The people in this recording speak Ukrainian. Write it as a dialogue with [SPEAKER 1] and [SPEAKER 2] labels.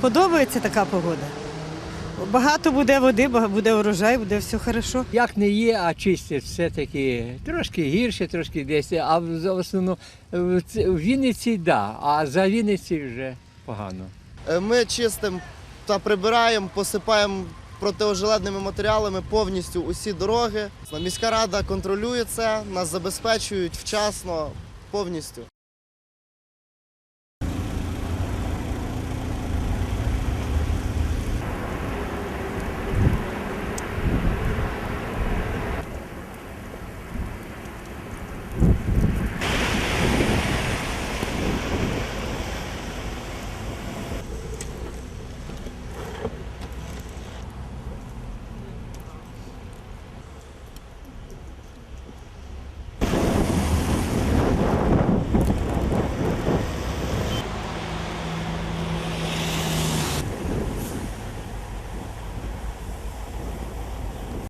[SPEAKER 1] Подобається така погода. Багато буде води, буде урожай, буде все хорошо.
[SPEAKER 2] Як не є, а чистять все-таки трошки гірше, трошки десь, а в основному в Вінниці так, Вінниці да, а за Вінниці вже погано.
[SPEAKER 3] Е, ми чистимо та прибираємо, посипаємо протиожеледними матеріалами повністю усі дороги. Міська рада контролює це, нас забезпечують вчасно повністю.